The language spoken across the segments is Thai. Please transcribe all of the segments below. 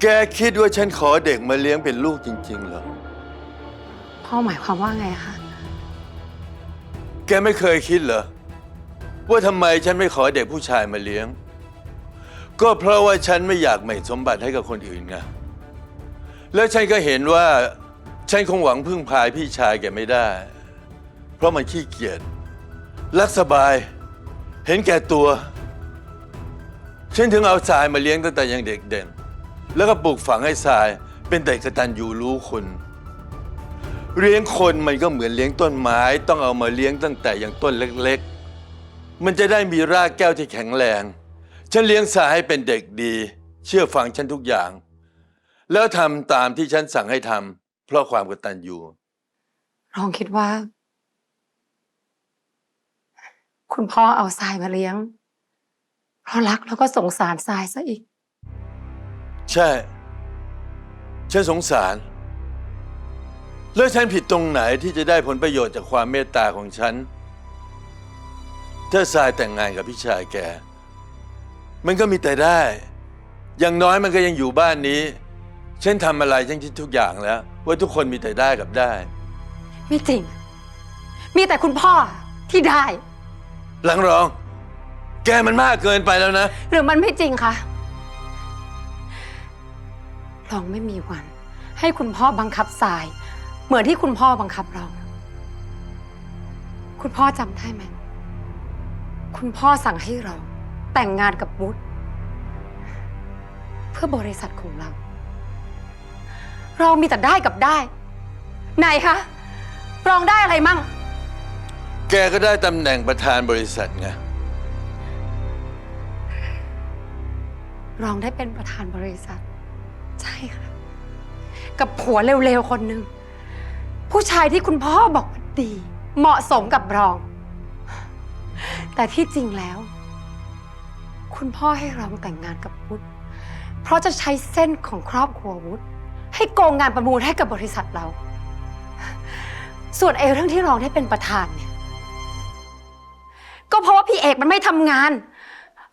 แกคิดว่าฉันขอเด็กมาเลี้ยงเป็นลูกจริง ๆ เหรอ พ่อหมายความว่าไงคะ แกไม่เคยคิดเหรอ ว่าทำไมฉันไม่ขอเด็กผู้ชายมาเลี้ยง ก็เพราะว่าฉันไม่อยากแบ่งสมบัติให้กับคนอื่นไงแล้วฉันก็เห็นว่า ฉันคงหวังพึ่งพายพี่ชายแกไม่ได้ เพราะมันขี้เกียจรักสบาย เห็นแก่ตัว ฉันถึงเอาทรายมาเลี้ยงตั้งแต่ยังเด็กเด่น แล้วก็ปลูกฝังให้ทราย เป็นเด็กกตัญญูรู้คุณ เลี้ยงคนมันก็เหมือนเลี้ยงต้นไม้ ต้องเอามาเลี้ยงตั้งแต่อยังต้นเล็กๆ มันจะได้มีรากแก้วที่แข็งแรง ฉันเลี้ยงสายให้เป็นเด็กดี เชื่อฟังฉันทุกอย่าง แล้วทำตามที่ฉันสั่งให้ทำเพราะความกตัญญูรองคิดว่า คุณพ่อเอาทรายมาเลี้ยง เพราะรักแล้วก็สงสารทรายซะอีก ใช่ ฉันสงสาร แล้วฉันผิดตรงไหนที่จะได้ผลประโยชน์จากความเมตตาของฉัน ถ้าทรายแต่งงานกับพี่ชายแก มันก็มีแต่ได้ อย่างน้อยมันก็ยังอยู่บ้านนี้ ฉันทำอะไรฉันคิดทุกอย่างแล้ว ว่าทุกคนมีแต่ได้กับได้ ไม่จริง มีแต่คุณพ่อที่ได้ หลังรอง แกมันมากเกินไปแล้วนะ หรือมันไม่จริงคะ รองไม่มีวัน ให้คุณพ่อบังคับทราย เหมือนที่คุณพ่อบังคับเราคุณพ่อจำได้ไหม คุณพ่อสั่งให้เราแต่งงานกับวุฒิเพื่อบริษัทของเรา เรามีแต่ได้กับได้ ไหนคะรองได้อะไรมั่ง แกก็ได้ตำแหน่งประธานบริษัทไง รองได้เป็นประธานบริษัท ใช่ค่ะ กับผัวเร็วๆคนหนึ่ง ผู้ชายที่คุณพ่อบอกว่าดี เหมาะสมกับรอง แต่ที่จริงแล้ว คุณพ่อให้รองแต่งงานกับวุฒิเพราะจะใช้เส้นของครอบครัววุฒิให้โกงงานประมูลให้กับบริษัทเรา ส่วนไอ้เรื่องที่รองได้เป็นประธานเนี่ยก็เพราะว่าพี่เอกมันไม่ทำงาน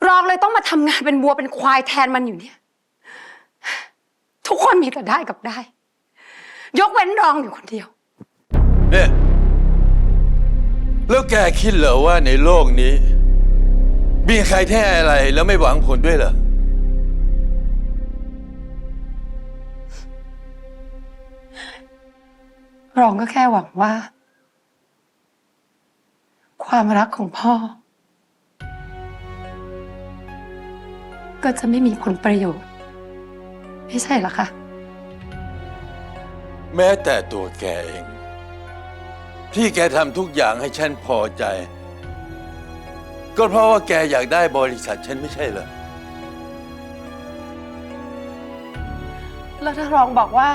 รองเลยต้องมาทำงานเป็นวัวเป็นควายแทนมันอยู่เนี่ย ทุกคนมีแต่ได้กับได้ ยกเว้นรองอยู่คนเดียว เนี่ยแล้วแกคิดเหรอว่าในโลกนี้ มีใครแท้อะไรแล้วไม่หวังผลด้วยเหรอ รองก็แค่หวังว่า ความรักของพ่อ ก็จะไม่มีผลประโยชน์ ไม่ใช่เหรอคะแม้แต่ตัวแกเอง ที่แกทำทุกอย่างให้ฉันพอใจ ก็เพราะว่าแกอยากได้บริษัทฉันไม่ใช่เหรอ แล้วถ้ารองบอกว่า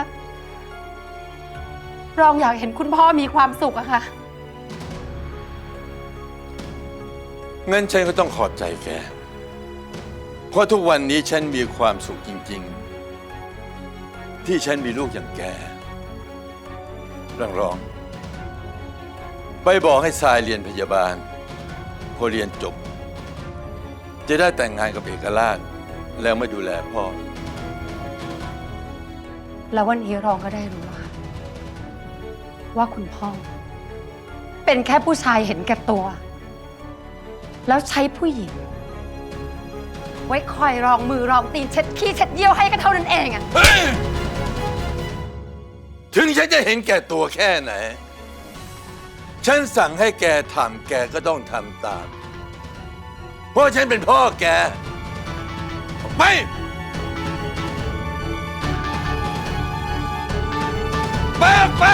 รองอยากเห็นคุณพ่อมีความสุขอะค่ะ งั้นฉันก็ต้องขอบใจแก เพราะทุกวันนี้ฉันมีความสุขจริง ๆ ที่ฉันมีลูกอย่างแกรังรอง ไปบอกให้ทรายเรียนพยาบาล พอเรียนจบ จะได้แต่งงานกับเอกราช แล้วมาดูแลพ่อ แล้ววันนี้รองก็ได้รู้แล้วค่ะว่าคุณพ่อ เป็นแค่ผู้ชายเห็นแก่ตัว แล้วใช้ผู้หญิง ไว้คอยรองมือรองตีนเช็ดขี้เช็ดเยี่ยวให้ก็เท่านั้นเองอะ ถึงฉันจะเห็นแก่ตัวแค่ไหน ฉันสั่งให้แกทำแกก็ต้องทำตาม เพราะฉันเป็นพ่อแกไป ไปออกไป